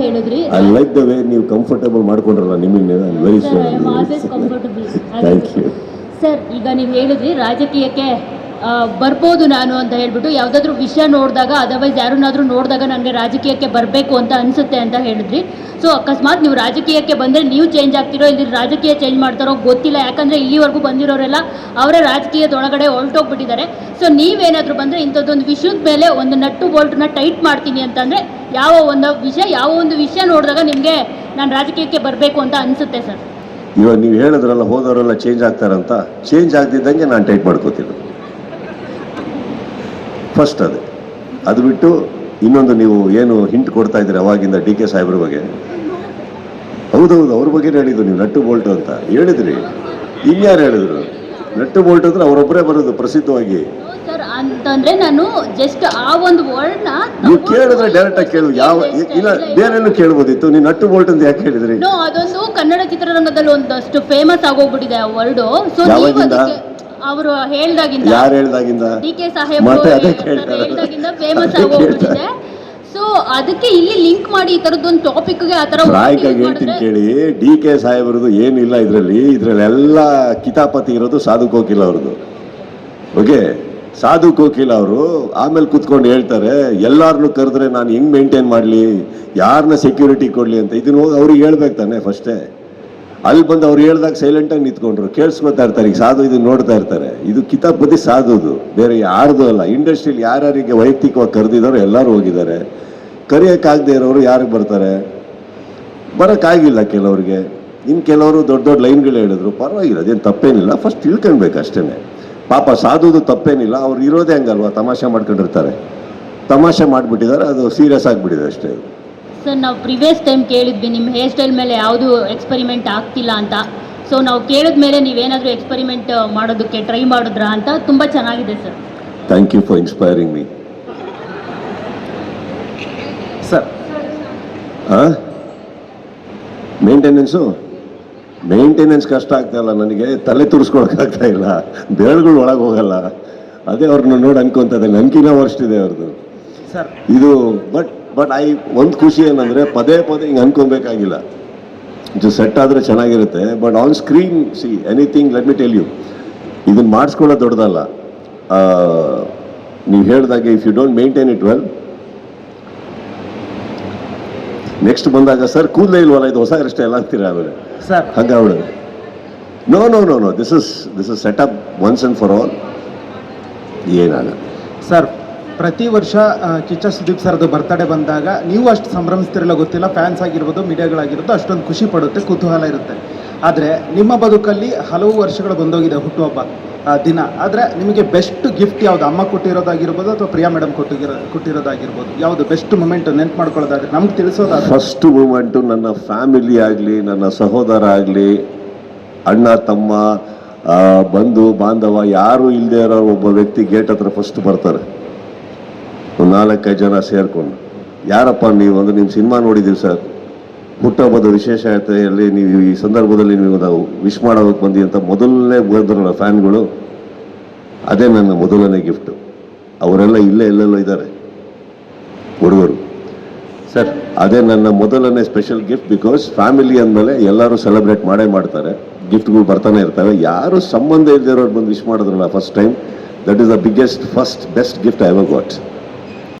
ಹೇಳಿದ್ರಿ I like the way ನೀವು comfortable ಮಾಡ್ಕೊಂಡ್ರಲ್ಲ ನಿಮಗೆ ವೆರಿ ಥ್ಯಾಂಕ್ ಯು ಸರ್ ಈಗ ನೀವು ಹೇಳಿದ್ರಿ ರಾಜಕೀಯಕ್ಕೆ ಬರ್ಬೋದು ನಾನು ಅಂತ ಹೇಳಿಬಿಟ್ಟು ಯಾವುದಾದ್ರೂ ವಿಷಯ ನೋಡಿದಾಗ ಅದರ್ವೈಸ್ ಯಾರನ್ನಾದರೂ ನೋಡಿದಾಗ ನನಗೆ ರಾಜಕೀಯಕ್ಕೆ ಬರಬೇಕು ಅಂತ ಅನಿಸುತ್ತೆ ಅಂತ ಹೇಳಿದ್ರಿ. ಸೊ ಅಕಸ್ಮಾತ್ ನೀವು ರಾಜಕೀಯಕ್ಕೆ ಬಂದರೆ ನೀವು ಚೇಂಜ್ ಆಗ್ತಿರೋ ಇಲ್ಲಿ ರಾಜಕೀಯ ಚೇಂಜ್ ಮಾಡ್ತಾರೋ ಗೊತ್ತಿಲ್ಲ. ಯಾಕಂದರೆ ಇಲ್ಲಿವರೆಗೂ ಬಂದಿರೋರೆಲ್ಲ ಅವರೇ ರಾಜಕೀಯದೊಳಗಡೆ ಹೊರಟೋಗ್ಬಿಟ್ಟಿದ್ದಾರೆ. ಸೊ ನೀವೇನಾದರೂ ಬಂದರೆ ಇಂಥದ್ದೊಂದು ವಿಷಯದ ಮೇಲೆ ಒಂದು ನಟ್ಟು ಬೋಲ್ಟನ್ನ ಟೈಟ್ ಮಾಡ್ತೀನಿ ಅಂತಂದರೆ ಯಾವ ಒಂದು ವಿಷಯ, ಯಾವ ಒಂದು ವಿಷಯ ನೋಡಿದಾಗ ನಿಮಗೆ ನಾನು ರಾಜಕೀಯಕ್ಕೆ ಬರಬೇಕು ಅಂತ ಅನಿಸುತ್ತೆ ಸರ್. ಇವಾಗ ನೀವು ಹೇಳಿದ್ರಲ್ಲ, ಹೋದವರೆಲ್ಲ ಚೇಂಜ್ ಆಗ್ತಾರಂತ. ಚೇಂಜ್ ಆಗ್ತಿದ್ದಂಗೆ ನಾನು ಟೈಟ್ ಮಾಡ್ಕೋತೀನಿ. ಫಸ್ಟ್ ಅದು. ಅದು ಬಿಟ್ಟು ಇನ್ನೊಂದು ನೀವು ಏನು ಹಿಂಟ್ ಕೊಡ್ತಾ ಇದ್ದೀರಿ ಅವಾಗಿಂದ ಡಿ ಕೆ ಸಾಹೇಬ್ರ ಬಗ್ಗೆ? ಹೌದೌದು ಅವ್ರ ಬಗ್ಗೆ ಹೇಳಿದ್ದು ನೀವು ನಟ್ಟು ಬೋಲ್ಟು ಅಂತ. ಹೇಳಿದ್ರಿ. ಇನ್ಯಾರು ಹೇಳಿದ್ರು? ನಟ್ಟು ಬೋಲ್ಟ್ ಅಂದ್ರೆ ಅವರೊಬ್ಬರೇ ಬರೋದು ಪ್ರಸಿದ್ಧವಾಗಿ. ಅಂತಂದ್ರೆ ನಾನು ಜಸ್ಟ್ ಆ ಒಂದು ವರ್ಡ್ನ ನೀವು ಕೇಳಿದ್ರೆ ಡೈರೆಕ್ಟ್ ಆಗಿ ಕೇಳು. ಯಾವ ಇಲ್ಲ ಬೇರೆಲ್ಲೂ ಕೇಳ್ಬೋದಿತ್ತು. ನೀವು ನಟ್ಟು ಬೋಲ್ಟ್ ಅಂತ ಯಾಕೆ ಹೇಳಿದ್ರಿ? ಅದೊಂದು ಕನ್ನಡ ಚಿತ್ರರಂಗದಲ್ಲಿ ಒಂದಷ್ಟು ಫೇಮಸ್ ಆಗೋಗ್ಬಿಟ್ಟಿದೆ ಆ ವರ್ಡ್ ಸೊ ಅವರು ಹೇಳ್ದಾಗಿಂದ ಯಾರು ಹೇಳ್ದಾಗಿಂದ? ಡಿ ಕೆ ಸಾಹೇಬ್ ಮತ್ತೆ ಅದೇ ಕೇಳ್ತಾರೆ. ಹೇಳ್ದಾಗಿಂದ ಫೇಮಸ್ ಅದೇ ಆಗೋಗ್ಬಿಟ್ಟಿದೆ ಸೊ ಅದಕ್ಕೆ ಇಲ್ಲಿ ಲಿಂಕ್ ಮಾಡಿ ಈ ತರದ್ದೊಂದು ಟಾಪಿಕ್ಗೆ ಆ ತರ ಹೇಳ್ತೀನಿ ಕೇಳಿ ಡಿ ಕೆ ಸಾಹೇಬ್ರದ್ದು ಏನಿಲ್ಲ ಇದರಲ್ಲಿ. ಇದರಲ್ಲಿ ಎಲ್ಲ ಕಿತಾಪತಿ ಇರೋದು ಸಾಧು ಕೋಕಿಲ ಅವ್ರದ್ದು. ಓಕೆ ಸಾಧು ಕೋಕಿಲ ಅವರು ಆಮೇಲೆ ಕುತ್ಕೊಂಡು ಹೇಳ್ತಾರೆ ಎಲ್ಲಾರನ್ನು ಕರೆದ್ರೆ ನಾನು ಹೆಂಗ್ ಮೇಂಟೈನ್ ಮಾಡಲಿ? ಯಾರನ್ನ ಸೆಕ್ಯೂರಿಟಿ ಕೊಡ್ಲಿ ಅಂತ. ಇದನ್ನ ಹೋಗಿ ಅವ್ರಿಗೆ ಹೇಳ್ಬೇಕು ತಾನೆ ಫಸ್ಟೇ ಅಲ್ಲಿ ಬಂದು ಅವ್ರು ಹೇಳ್ದಾಗ ಸೈಲೆಂಟಾಗಿ ನಿಂತ್ಕೊಂಡ್ರು. ಕೇಳಿಸ್ಕೊತಾ ಇರ್ತಾರೆ, ಈಗ ಸಾಧು ಇದನ್ನ ನೋಡ್ತಾ ಇರ್ತಾರೆ. ಇದು ಕಿತಾಪತಿ ಸಾಧುದು. ಬೇರೆ ಯಾರ್ದು ಅಲ್ಲ. ಇಂಡಸ್ಟ್ರಿಯಲ್ಲಿ ಯಾರ್ಯಾರಿಗೆ ವೈಯಕ್ತಿಕವಾಗಿ ಕರೆದಿದ್ದಾರೋ ಎಲ್ಲರೂ ಹೋಗಿದ್ದಾರೆ. ಕರೆಯೋಕ್ಕಾಗದೇ ಇರೋರು ಯಾರಿಗೆ ಬರ್ತಾರೆ? ಬರೋಕ್ಕಾಗಿಲ್ಲ ಕೆಲವ್ರಿಗೆ. ಇನ್ನು ಕೆಲವರು ದೊಡ್ಡ ದೊಡ್ಡ ಲೈನ್ಗಳು ಹೇಳಿದ್ರು. ಪರವಾಗಿಲ್ಲ, ಅದೇನು ತಪ್ಪೇನಿಲ್ಲ. ಫಸ್ಟ್ ತಿಳ್ಕೊಳ್ಬೇಕು ಅಷ್ಟೇ ಪಾಪ ಸಾಧುದು ತಪ್ಪೇನಿಲ್ಲ. ಅವ್ರು ಇರೋದೇ ಹಂಗಲ್ವಾ? ತಮಾಷೆ ಮಾಡ್ಕೊಂಡಿರ್ತಾರೆ. ತಮಾಷೆ ಮಾಡಿಬಿಟ್ಟಿದ್ದಾರೆ. ಅದು ಸೀರಿಯಸ್ ಆಗಿಬಿಟ್ಟಿದೆ ಅಷ್ಟೇ. ಸರ್ ನಾವು ಪ್ರಿವಿಯಸ್ ಟೈಮ್ ಕೇಳಿದ್ವಿ ನಿಮ್ಮ ಹೇರ್ ಸ್ಟೈಲ್ ಮೇಲೆ ಯಾವುದು ಎಕ್ಸ್ಪೆರಿಮೆಂಟ್ ಆಗ್ತಿಲ್ಲ ಅಂತ. ಸೊ ನಾವು ಕೇಳಿದ ಮೇಲೆ ನೀವೇನಾದರೂ ಎಕ್ಸ್ಪೆರಿಮೆಂಟ್ ಮಾಡೋದಕ್ಕೆ ಟ್ರೈ ಮಾಡಿದ್ರಾ ಅಂತ ತುಂಬ ಚೆನ್ನಾಗಿದೆ sir thank you for inspiring me sir maintenance maintenance ಕಷ್ಟ ಆಗ್ತಾ ಇಲ್ಲ ನನಗೆ ತಲೆ ತುರ್ಸ್ಕೊಳಕ್ಕಾಗ್ತಾ ಇಲ್ಲ ಬೆರಳುಗಳು ಒಳಗೆ ಹೋಗಲ್ಲ. ಅದೇ ಅವ್ರನ್ನ ನೋಡಿ ಅನ್ಕೊಂತದೆ ನನ್ಕಿನ ವರ್ಷ ಇದೆ ಅವ್ರದ್ದು ಸರ್ ಇದು ಬಟ್ ಬಟ್ ಐ ಒಂದು ಖುಷಿ ಏನಂದರೆ ಪದೇ ಪದೇ ಹಿಂಗೆ ಅನ್ಕೊಬೇಕಾಗಿಲ್ಲ. ಇದು ಸೆಟ್ ಆದರೆ ಚೆನ್ನಾಗಿರುತ್ತೆ but on screen see anything let me tell you ಇದನ್ನು ಮಾಡಿಸ್ಕೊಳ್ಳೋದು ದೊಡ್ಡದಲ್ಲ. ನೀವು ಹೇಳಿದಾಗೆ if you don't maintain it well next ಬಂದಾಗ ಸರ್ ಕೂದಲೇ ಇಲ್ವಲ್ಲ ಇದು ಹೊಸ ಹೇರ್ ಎಲ್ಲ ಅಂತೀರಾ ಆಮೇಲೆ. ಹಂಗ ಅವಳು no no no no this is this is set up once and for all ಏನಾಗಲ್ಲ. ಸರ್ ಪ್ರತಿ ವರ್ಷ ಕಿಚ್ಚ ಸುದೀಪ್ ಸರ್ದು ಬರ್ತಡೇ ಬಂದಾಗ, ನೀವು ಅಷ್ಟು ಸಂಭ್ರಮಿಸ್ತಿರಲ್ಲ ಗೊತ್ತಿಲ್ಲ ಫ್ಯಾನ್ಸ್ ಆಗಿರ್ಬೋದು, ಮೀಡಿಯಾಗಳಾಗಿರ್ಬೋದು, ಅಷ್ಟೊಂದು ಖುಷಿ ಪಡುತ್ತೆ, ಕುತೂಹಲ ಇರುತ್ತೆ. ಆದರೆ, ನಿಮ್ಮ ಬದುಕಲ್ಲಿ ಹಲವು ವರ್ಷಗಳು ಬಂದೋಗಿದೆ ಹುಟ್ಟುಹಬ್ಬ ದಿನ. ಆದರೆ, ನಿಮಗೆ ಬೆಸ್ಟ್ ಗಿಫ್ಟ್ ಯಾವುದು? ಅಮ್ಮ ಕೊಟ್ಟಿರೋದಾಗಿರ್ಬೋದು ಅಥವಾ ಪ್ರಿಯಾ ಮೇಡಮ್ ಕೊಟ್ಟಿರೋ, ಕೊಟ್ಟಿರೋದಾಗಿರ್ಬೋದು? ಯಾವುದು ಬೆಸ್ಟ್ ಮೂಮೆಂಟ್ ನೆನ್ಪು ಮಾಡ್ಕೊಳ್ಳೋದಾದ್ರೆ ನಮ್ಗೆ ತಿಳಿಸೋದಾದ್ರೆ. ಫಸ್ಟ್ ಮೂಮೆಂಟು ನನ್ನ ಫ್ಯಾಮಿಲಿ ಆಗಲಿ, ನನ್ನ ಸಹೋದರ ಆಗಲಿ, ಅಣ್ಣ, ತಮ್ಮ ಬಂಧು, ಬಾಂಧವ, ಯಾರು ಇಲ್ಲದೆ ಇರೋ ಒಬ್ಬ ವ್ಯಕ್ತಿ ಗೇಟ್ ಹತ್ರ ಫಸ್ಟ್ ಬರ್ತಾರೆ. ಒಂದು ನಾಲ್ಕೈದು ಜನ ಸೇರಿಕೊಂಡು ಯಾರಪ್ಪ ನೀವು ಅಂದರೆ ನಿಮ್ಮ ಸಿನಿಮಾ ನೋಡಿದ್ದೀವಿ ಸರ್? ಹುಟ್ಟಹಬ್ಬದ ವಿಶೇಷತೆಯಲ್ಲಿ ನೀವು ಈ ಸಂದರ್ಭದಲ್ಲಿ ನೀವು ನಾವು ವಿಶ್ ಮಾಡೋದಕ್ಕೆ ಬಂದಿ ಅಂತ ಮೊದಲನೇ ಬಂದ್ರಲ್ಲ ಫ್ಯಾನ್ಗಳು ಅದೇ ನನ್ನ ಮೊದಲನೇ ಗಿಫ್ಟು. ಅವರೆಲ್ಲ ಇಲ್ಲೇ ಎಲ್ಲೆಲ್ಲೋ ಇದ್ದಾರೆ ಹುಡುಗರು. ಸರ್. ಅದೇ ನನ್ನ ಮೊದಲನೇ ಸ್ಪೆಷಲ್ ಗಿಫ್ಟ್ ಬಿಕಾಸ್ ಫ್ಯಾಮಿಲಿ ಅಂದಮೇಲೆ ಎಲ್ಲರೂ ಸೆಲೆಬ್ರೇಟ್ ಮಾಡೇ ಮಾಡ್ತಾರೆ. ಗಿಫ್ಟ್ಗಳು ಬರ್ತಾನೆ ಇರ್ತವೆ. ಯಾರು ಸಂಬಂಧ ಇಲ್ದಿರೋರು ಬಂದು ವಿಶ್ ಮಾಡಿದ್ರಲ್ಲ first time that is the biggest first best gift I ever got